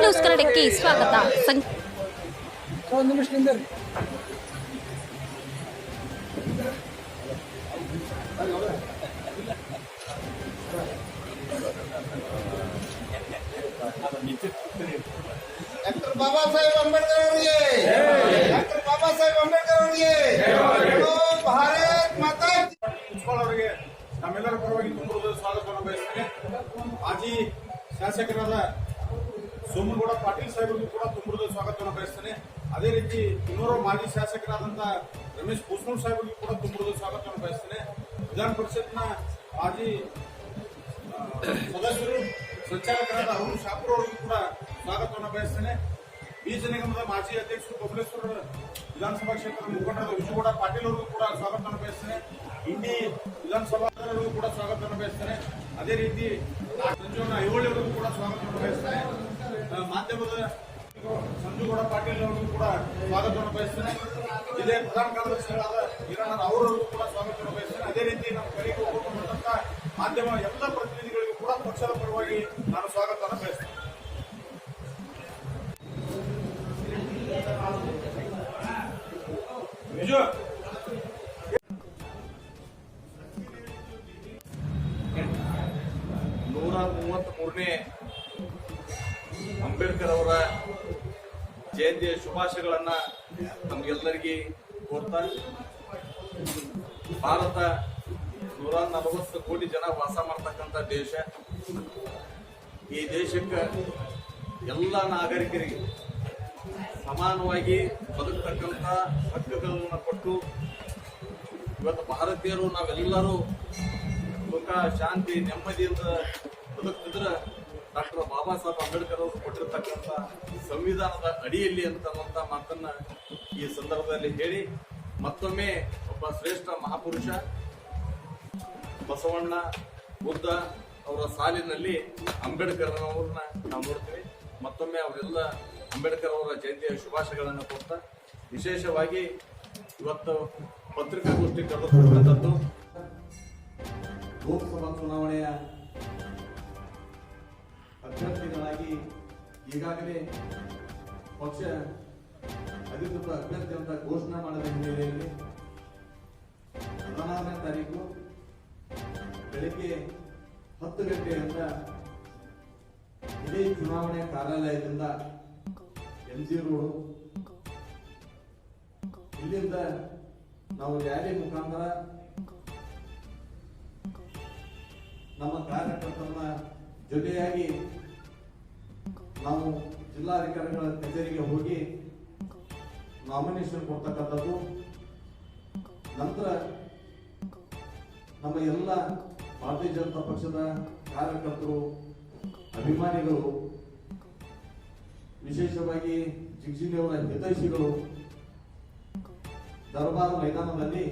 Z news ಕನ್ನಡಕ್ಕೆ ಸ್ವಾಗತ ಸಂ- ಒಂದು ನಿಮಿಷ ನಿಂದಿರಿ ಡಾಕ್ಟರ್ ಬಾಬಾ ಸಾಹೇಬ್ ಅಂಬೇಡ್ಕರ್ ಅವರಿಗೆ ಡಾಕ್ಟರ್ ಬಾಬಾ ಸಾಹೇಬ್ ಅಂಬೇಡ್ಕರ್ ಅವರಿಗೆ ಜೋ ಭಾರತ್ ಮಾತಾ ಕಿ. ಪ್ರಿನ್ಸಿಪಾಲ್ ಅವರಿಗೆ ನಮ್ಮೆಲ್ಲರ ಪರವಾಗಿ ತುಂಬ ಸ್ವಾಗತವನ್ನು ಬಯಸ್ತೇನೆ ಮಾಜಿ ಶಾಸಕರಾದ ಸೋಮನಗೌಡ ಪಾಟೀಲ್ ಸಾಹೇಬರಿಗೂ ಕೂಡ ತುಂಬ ಸ್ವಾಗತವನ್ನು ಬಯಸ್ತೇನೆ. ಅದೇ ರೀತಿ ಇನ್ನೋರ್ವ ಮಾಜಿ ಶಾಸಕರಾದಂಥ ರಮೇಶ್ ಕುಸ್ನೂರ್ ಸಾಹೇಬರಿಗೂ ಕೂಡ ತುಂಬ ಸ್ವಾಗತವನ್ನು ಬಯಸ್ತೇನೆ. ವಿಧಾನ ಪರಿಷತ್ನ ಮಾಜಿ ಸದಸ್ಯರು, ಸಂಚಾಲಕರಾದ ಅರುಣ್ ಶಾಪುರ್ ಅವರಿಗೂ ಕೂಡ ಸ್ವಾಗತವನ್ನು ಬಯಸ್ತೇನೆ. ಬೀಜ ನಿಗಮದ ಮಾಜಿ ಅಧ್ಯಕ್ಷರು ಬಬಲೇಶ್ವರ ವಿಧಾನಸಭಾ ಕ್ಷೇತ್ರದ ಮುಖಂಡರಾದ ವಿಶ್ವಗೌಡ ಪಾಟೀಲ್ ಅವರಿಗೂ ಕೂಡ ಸ್ವಾಗತವನ್ನು ಬಯಸ್ತೇನೆ. ಇಂಡಿ ವಿಧಾನಸಭಾದವರಿಗೂ ಕೂಡ ಸ್ವಾಗತವನ್ನು ಬಯಸ್ತೇನೆ. ಅದೇ ರೀತಿ ಸಂಜೀವನ ಐಹೊಳಿ ಅವರಿಗೂ ಕೂಡ ಸ್ವಾಗತವನ್ನು ಬಯಸ್ತೇನೆ. ಸಂಜುಗೌಡ ಪಾಟೀಲ್ ಅವರಿಗೂ ಕೂಡ ಸ್ವಾಗತವನ್ನು ಬಯಸ್ತೇನೆ. ಇದೇ ಪ್ರಧಾನ ಕಾರ್ಯದರ್ಶಿಗಳಾದ ಹಿರಣ್ಣ ಅವರವರಿಗೂ ಕೂಡ ಸ್ವಾಗತವನ್ನು ಬಯಸ್ತೇನೆ. ಅದೇ ರೀತಿ ನಮ್ಮ ಕರೆಗೆ ಹೋಗುವಂತಹ ಮಾಧ್ಯಮ ಎಲ್ಲ ಪ್ರತಿನಿಧಿಗಳಿಗೂ ಕೂಡ ಪಕ್ಷದ ಪರವಾಗಿ ನಾನು ಸ್ವಾಗತವನ್ನು ಬಯಸ್ತೇನೆ. ಜಯಂತಿಯ ಶುಭಾಶಯಗಳನ್ನ ನಮ್ಗೆಲ್ಲರಿಗೆ ಕೋರ್ತಾ ಭಾರತ ನೂರ ನಲವತ್ತು ಕೋಟಿ ಜನ ವಾಸ ಮಾಡ್ತಕ್ಕಂಥ ದೇಶ. ಈ ದೇಶಕ್ಕೆ ಎಲ್ಲ ನಾಗರಿಕರಿಗೆ ಸಮಾನವಾಗಿ ಬದುಕ್ತಕ್ಕಂಥ ಹಕ್ಕುಗಳನ್ನು ಕೊಟ್ಟು ಇವತ್ತು ಭಾರತೀಯರು ನಾವೆಲ್ಲರೂ ಸುಖ, ಶಾಂತಿ, ನೆಮ್ಮದಿಯಿಂದ ಬದುಕ್ತಿದ್ರೆ ಡಾಕ್ಟರ್ ಬಾಬಾ ಸಾಹೇಬ್ ಅಂಬೇಡ್ಕರ್ ಅವರು ಕೊಟ್ಟಿರ್ತಕ್ಕಂಥ ಸಂವಿಧಾನದ ಅಡಿಯಲ್ಲಿ ಅಂತಕ್ಕಂಥ ಮಾತನ್ನ ಈ ಸಂದರ್ಭದಲ್ಲಿ ಹೇಳಿ, ಮತ್ತೊಮ್ಮೆ ಒಬ್ಬ ಶ್ರೇಷ್ಠ ಮಹಾಪುರುಷ, ಬಸವಣ್ಣ ಬುದ್ಧ ಅವರ ಸಾಲಿನಲ್ಲಿ ಅಂಬೇಡ್ಕರ್ ಅವ್ರನ್ನ ನಾವು ನೋಡ್ತೀವಿ. ಮತ್ತೊಮ್ಮೆ ಅವರೆಲ್ಲ ಅಂಬೇಡ್ಕರ್ ಅವರ ಜಯಂತಿಯ ಶುಭಾಶಯಗಳನ್ನು ಕೊಡ್ತಾ, ವಿಶೇಷವಾಗಿ ಇವತ್ತು ಪತ್ರಿಕಾಗೋಷ್ಠಿ ಕರೆದಿರ್ತಕ್ಕಂಥದ್ದು ಲೋಕಸಭಾ ಚುನಾವಣೆಯ ಅಭ್ಯರ್ಥಿಗಳಾಗಿ ಈಗಾಗಲೇ ಪಕ್ಷ ಅಧಿಕೃತ ಅಭ್ಯರ್ಥಿ ಅಂತ ಘೋಷಣೆ ಮಾಡಿದ ಹಿನ್ನೆಲೆಯಲ್ಲಿ ಹದಿನಾರನೇ ತಾರೀಕು ಬೆಳಿಗ್ಗೆ ಹತ್ತು ಗಂಟೆಯಿಂದ ಇಡೀ ಚುನಾವಣೆ ಕಾರ್ಯಾಲಯದಿಂದ ಎಂ ಜಿ ರೋಡು. ಇಲ್ಲಿಂದ ನಾವು ರ್ಯಾಲಿ ಮುಖಾಂತರ ನಮ್ಮ ಕಾರ್ಯಕರ್ತರನ್ನ ಜೊತೆಯಾಗಿ ನಾವು ಜಿಲ್ಲಾಧಿಕಾರಿಗಳ ಕಚೇರಿಗೆ ಹೋಗಿ ನಾಮಿನೇಷನ್ ಕೊಡ್ತಕ್ಕಂಥದ್ದು. ನಂತರ ನಮ್ಮ ಎಲ್ಲ ಭಾರತೀಯ ಜನತಾ ಪಕ್ಷದ ಕಾರ್ಯಕರ್ತರು, ಅಭಿಮಾನಿಗಳು, ವಿಶೇಷವಾಗಿ ಜಿಗ್ಜಿನಿಯವರ ಹಿತೈಷಿಗಳು, ದರ್ಬಾರ್ ಮೈದಾನದಲ್ಲಿ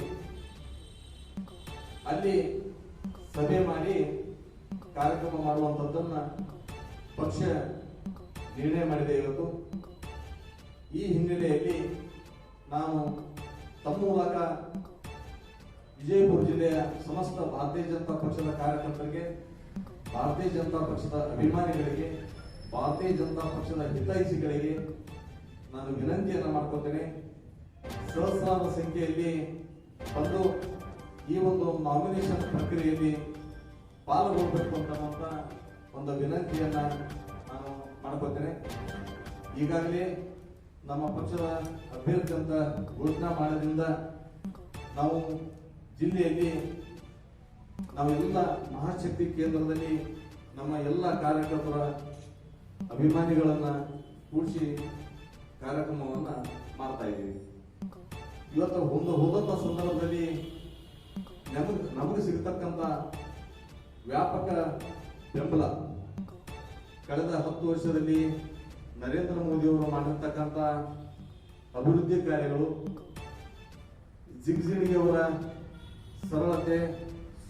ಅಲ್ಲಿ ಸಭೆ ಮಾಡಿ ಕಾರ್ಯಕ್ರಮ ಮಾಡುವಂಥದ್ದನ್ನು ಪಕ್ಷ ನಿರ್ಣಯ ಮಾಡಿದೆ ಇವತ್ತು. ಈ ಹಿನ್ನೆಲೆಯಲ್ಲಿ ನಾನು ತಮ್ಮ ಮೂಲಕ ವಿಜಯಪುರ ಜಿಲ್ಲೆಯ ಸಮಸ್ತ ಭಾರತೀಯ ಜನತಾ ಪಕ್ಷದ ಕಾರ್ಯಕರ್ತರಿಗೆ, ಭಾರತೀಯ ಜನತಾ ಪಕ್ಷದ ಅಭಿಮಾನಿಗಳಿಗೆ, ಭಾರತೀಯ ಜನತಾ ಪಕ್ಷದ ಹಿತೈಷಿಗಳಿಗೆ ನಾನು ವಿನಂತಿಯನ್ನು ಮಾಡ್ಕೊತೇನೆ. ಸಹಸ್ರಾರ ಸಂಖ್ಯೆಯಲ್ಲಿ ಬಂದು ಈ ಒಂದು ನಾಮಿನೇಷನ್ ಪ್ರಕ್ರಿಯೆಯಲ್ಲಿ ಪಾಲ್ಗೊಳ್ಬೇಕು ಅಂತ ಒಂದು ವಿನಂತಿಯನ್ನ ನಾನು ಮಾಡ್ಕೊತೇನೆ ಈಗಾಗಲೇ ನಮ್ಮ ಪಕ್ಷದ ಅಭ್ಯರ್ಥಿ ಅಂತ ಘೋಷಣೆ ಮಾಡೋದ್ರಿಂದ ನಾವು ಜಿಲ್ಲೆಯಲ್ಲಿ ನಾವೆಲ್ಲ ಮಹಾಶಕ್ತಿ ಕೇಂದ್ರದಲ್ಲಿ ನಮ್ಮ ಎಲ್ಲ ಕಾರ್ಯಕರ್ತರ ಅಭಿಮಾನಿಗಳನ್ನ ಕೂಡಿಸಿ ಕಾರ್ಯಕ್ರಮವನ್ನ ಮಾಡ್ತಾ ಇದ್ದೀವಿ. ಇವತ್ತು ಒಂದು ಹೋದಂತ ಸಂದರ್ಭದಲ್ಲಿ ನಮಗ್ ನಮಗೆ ಸಿಗತಕ್ಕಂತ ವ್ಯಾಪಕ ಬೆಂಬಲ. ಕಳೆದ ಹತ್ತು ವರ್ಷದಲ್ಲಿ ನರೇಂದ್ರ ಮೋದಿ ಅವರು ಮಾಡಿರ್ತಕ್ಕಂಥ ಅಭಿವೃದ್ಧಿ ಕಾರ್ಯಗಳು, ಜಿಗ್ಜಿಣಿಗೆ ಅವರ ಸರಳತೆ,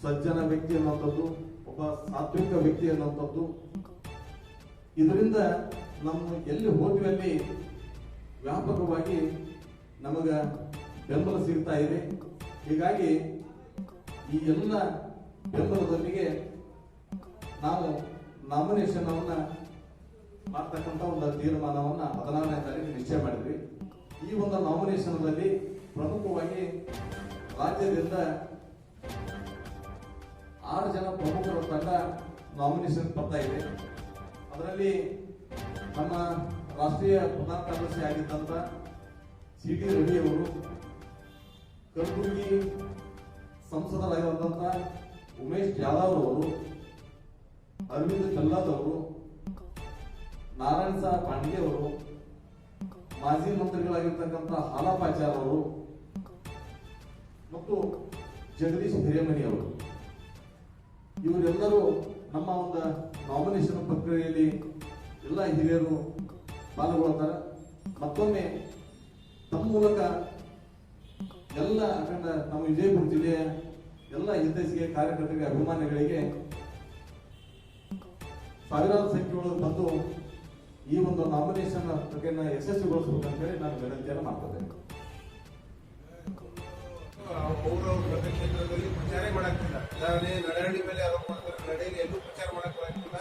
ಸಜ್ಜನ ವ್ಯಕ್ತಿ ಅನ್ನುವಂಥದ್ದು, ಒಬ್ಬ ಸಾತ್ವಿಕ ವ್ಯಕ್ತಿ ಅನ್ನುವಂಥದ್ದು. ಇದರಿಂದ ನಮ್ಮ ಎಲ್ಲಿ ಹೋದ್ವಿ ವ್ಯಾಪಕವಾಗಿ ನಮಗ ಬೆಂಬಲ ಸಿಗ್ತಾ ಇದೆ. ಹೀಗಾಗಿ ಈ ಎಲ್ಲ ಬೆಂಬಲದೊಂದಿಗೆ ನಾವು ನಾಮಿನೇಷನ್ ಅವನ್ನ ಮಾಡ್ತಕ್ಕಂಥ ಒಂದು ತೀರ್ಮಾನವನ್ನ ಹದಿನಾರನೇ ತಾರೀಕು ನಿಶ್ಚಯ ಮಾಡಿದ್ವಿ. ಈ ಒಂದು ನಾಮಿನೇಷನ್ನಲ್ಲಿ ಪ್ರಮುಖವಾಗಿ ರಾಜ್ಯದಿಂದ ಆರು ಜನ ಪ್ರಮುಖರ ತಂಡ ನಾಮಿನೇಷನ್ ಬರ್ತಾ ಇದೆ. ಅದರಲ್ಲಿ ನಮ್ಮ ರಾಷ್ಟ್ರೀಯ ಪ್ರಧಾನ ಕಾರ್ಯದರ್ಶಿ ಆಗಿದ್ದಂಥ ಸಿ ಟಿ ರವಿ ಅವರು, ಕಲಬುರಗಿ ಸಂಸದರಾಗಿರುವಂತ ಉಮೇಶ್ ಜಾಧವ್ ಅವರು ಅರವಿಂದ್ ಕಲ್ಲಾದ್ ಅವರು ನಾರಾಯಣ ಸಾಹ್ ಪಾಂಡೆ ಅವರು, ಮಾಜಿ ಮಂತ್ರಿಗಳಾಗಿರ್ತಕ್ಕಂಥ ಹಾಲಪಾಚಾರ್ ಅವರು ಮತ್ತು ಜಗದೀಶ್ ಹಿರೇಮನಿ ಅವರು. ಇವರೆಲ್ಲರೂ ನಮ್ಮ ಒಂದು ನಾಮಿನೇಷನ್ ಪ್ರಕ್ರಿಯೆಯಲ್ಲಿ ಎಲ್ಲ ಹಿರಿಯರು ಪಾಲ್ಗೊಳ್ತಾರೆ. ಮತ್ತೊಮ್ಮೆ ತಮ್ಮ ಮೂಲಕ ಎಲ್ಲ ಅಖಂಡ ನಮ್ಮ ವಿಜಯಪುರ ಜಿಲ್ಲೆಯ ಎಲ್ಲ ಇತ್ತೀಚೆಗೆ ಕಾರ್ಯಕರ್ತರಿಗೆ ಅಭಿಮಾನಿಗಳಿಗೆ ಸಾವಿರಾರು ಸಂಖ್ಯೆಯೊಳಗೆ ಬಂದು ಈ ಒಂದು ನಾಮಿನೇಷನ್ ಪ್ರಕ್ರಿಯೆನ ಯಶಸ್ವಿಗೊಳಿಸಬೇಕಂತ ಅಂತ ಹೇಳಿ ನಾನು ವಿನಂತಿಯನ್ನು ಮಾಡ್ತೇನೆ ಅವರು ಮತಕ್ಷೇತ್ರದಲ್ಲಿ ಪ್ರಚಾರ ಮಾಡಕ್ತಿಲ್ಲ ಉದಾಹರಣೆ ನಡಹಳ್ಳಿ ಮೇಲೆ ಆರೋಪ ಮಾಡ್ತಾರೆ. ನಡಹಳ್ಳಿ ಎಲ್ಲೂ ಪ್ರಚಾರ ಮಾಡಕ್ ಬರಂಗಿಲ್ಲ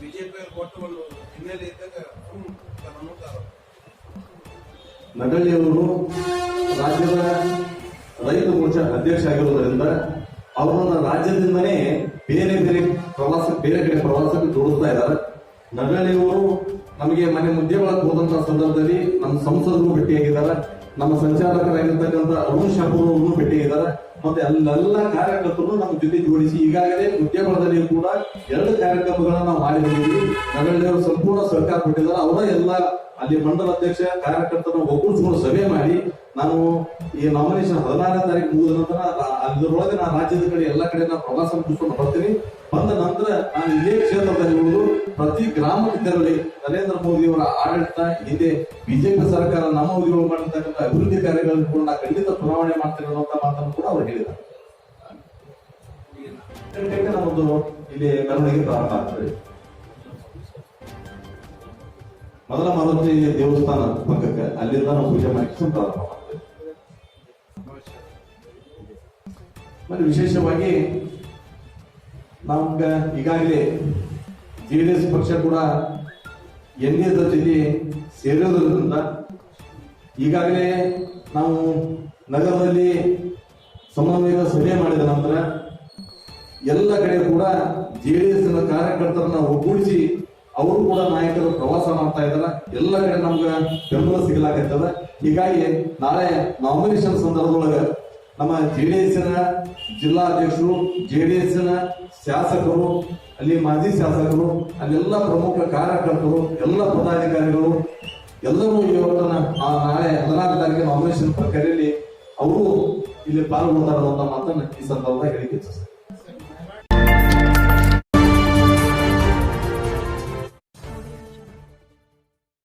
ಬಿಜೆಪಿ ಕೊಟ್ಟು ಒಂದು ಹಿನ್ನೆಲೆ ಇದ್ದಾಗ ರಾಜ್ಯದ ರೈತ ಮೋರ್ಚಾ ಅಧ್ಯಕ್ಷ ಆಗಿರುವುದರಿಂದ ಅವರನ್ನ ರಾಜ್ಯದಿಂದನೇ ಬೇರೆ ಬೇರೆ ಪ್ರವಾಸ ಬೇರೆ ಕಡೆ ಪ್ರವಾಸಕ್ಕೆ ಜೋಡಿಸ್ತಾ ಇದ್ದಾರೆ. ನಗಳ್ಳಿಯವರು ನಮಗೆ ಮನೆ ಮುದ್ದೆ ಒಳಗೆ ಹೋದಂತಹ ಸಂದರ್ಭದಲ್ಲಿ ನಮ್ಮ ಸಂಸದರು ಭೇಟಿಯಾಗಿದ್ದಾರೆ. ನಮ್ಮ ಸಂಚಾಲಕರಾಗಿರ್ತಕ್ಕಂಥ ಅರುಣ್ ಶಾಪೂರ್ ಅವ್ರನ್ನು ಭೇಟಿಯಾಗಿದ್ದಾರೆ. ಮತ್ತೆ ಅಲ್ಲೆಲ್ಲ ಕಾರ್ಯಕರ್ತರು ನಮ್ಮ ಜೊತೆ ಜೋಡಿಸಿ ಈಗಾಗಲೇ ಉದ್ಯಮದಲ್ಲಿ ಕೂಡ ಎರಡು ಕಾರ್ಯಕ್ರಮಗಳನ್ನ ನಾವು ಮಾಡಿ ಬಂದಿದ್ದೀವಿ ಸಂಪೂರ್ಣ ಸರ್ಕಾರ ಕೊಟ್ಟಿದ್ದಾರೆ. ಅವರ ಎಲ್ಲ ಅಲ್ಲಿ ಮಂಡಲ ಅಧ್ಯಕ್ಷ ಕಾರ್ಯಕರ್ತರನ್ನು ಒಗ್ಗೂಡಿಸ್ಕೊಂಡು ಸಭೆ ಮಾಡಿ ನಾನು ಈ ನಾಮಿನೇಷನ್ ಹದಿನಾರನೇ ತಾರೀಕು ಮುಗಿದ ನಂತರ ಅದರೊಳಗೆ ನಾನು ರಾಜ್ಯದ ಕಡೆ ಎಲ್ಲ ಕಡೆ ನಾನು ಪ್ರವಾಸ ಮುಗಿಸ್ಕೊಂಡು ಬರ್ತೀನಿ. ಬಂದ ನಂತರ ನಾನು ಇದೇ ಕ್ಷೇತ್ರದಲ್ಲಿ ಇರುವುದು ಪ್ರತಿ ಗ್ರಾಮಕ್ಕೆ ತೆರಳಿ ನರೇಂದ್ರ ಮೋದಿ ಅವರ ಆಡಳಿತ ಇದೆ ಬಿಜೆಪಿ ಸರ್ಕಾರ ನಮ್ಮ ಉದ್ಯೋಗ ಮಾಡಿರ್ತಕ್ಕಂಥ ಅಭಿವೃದ್ಧಿ ಕಾರ್ಯಗಳನ್ನು ಕೂಡ ನಾನು ಖಂಡಿತ ಚುನಾವಣೆ ಮಾಡ್ತೇನೆ ಅನ್ನುವಂಥ ಮಾತನ್ನು ಕೂಡ ಅವರು ಹೇಳಿದ್ದಾರೆ. ನಮ್ಮದು ಇಲ್ಲಿ ಮೆರವಣಿಗೆ ಪ್ರಾರಂಭ ಆಗ್ತದೆ. ಮೊದಲ ಮಾರುತಿ ದೇವಸ್ಥಾನ ಪಕ್ಕಕ್ಕೆ, ಅಲ್ಲಿಂದ ನಾವು ಪೂಜೆ ಮಾಡಿಸಿ ಪ್ರಾರಂಭ ಮಾಡ್ತೇವೆ ವಿಶೇಷವಾಗಿ ನಮ್ಗೆ ಈಗಾಗಲೇ ಎಸ್ ಪಕ್ಷ ಕೂಡ ಎನ್ಎದ ಜೊತೆ ಸೇರಿರೋದ್ರಿಂದ ಈಗಾಗಲೇ ನಾವು ನಗರದಲ್ಲಿ ಸಮನ್ವಯ ಸಭೆ ಮಾಡಿದ ನಂತರ ಎಲ್ಲ ಕಡೆ ಕೂಡ ಜೆ ಡಿ ಎಸ್ನ ಕಾರ್ಯಕರ್ತರನ್ನ ಒಗ್ಗೂಡಿಸಿ ಅವರು ಕೂಡ ನಾಯಕರು ಪ್ರವಾಸ ಮಾಡ್ತಾ ಇದಾರೆ ಎಲ್ಲ ಕಡೆ ನಮ್ಗೆ ಬೆಂಬಲ ಸಿಗಲಾಗತ್ತದ. ಹೀಗಾಗಿ ನಾಳೆ ನಾಮಿನೇಷನ್ ಸಂದರ್ಭದೊಳಗ ನಮ್ಮ ಜೆ ಡಿ ನ ಜಿಲ್ಲಾಧ್ಯಕ್ಷರು ಎಸ್ನ ಶಾಸಕರು, ಅಲ್ಲಿ ಮಾಜಿ ಶಾಸಕರು, ಅಲ್ಲೆಲ್ಲ ಪ್ರಮುಖ ಕಾರ್ಯಕರ್ತರು, ಎಲ್ಲ ಪದಾಧಿಕಾರಿಗಳು, ಎಲ್ಲರೂ ಆ ನಾಳೆ ಹದಿನಾಲ್ಕು ತಾರೀಕಿನ ನಾಮಿನೇಷನ್ ಪ್ರಕ್ರಿಯೆಯಲ್ಲಿ ಅವರು ಇಲ್ಲಿ ಪಾಲ್ಗೊಳ್ತಾರೆ ಮಾತನ್ನ ಈ ಸಂದರ್ಭದಲ್ಲಿ ಹೇಳಿಕೆ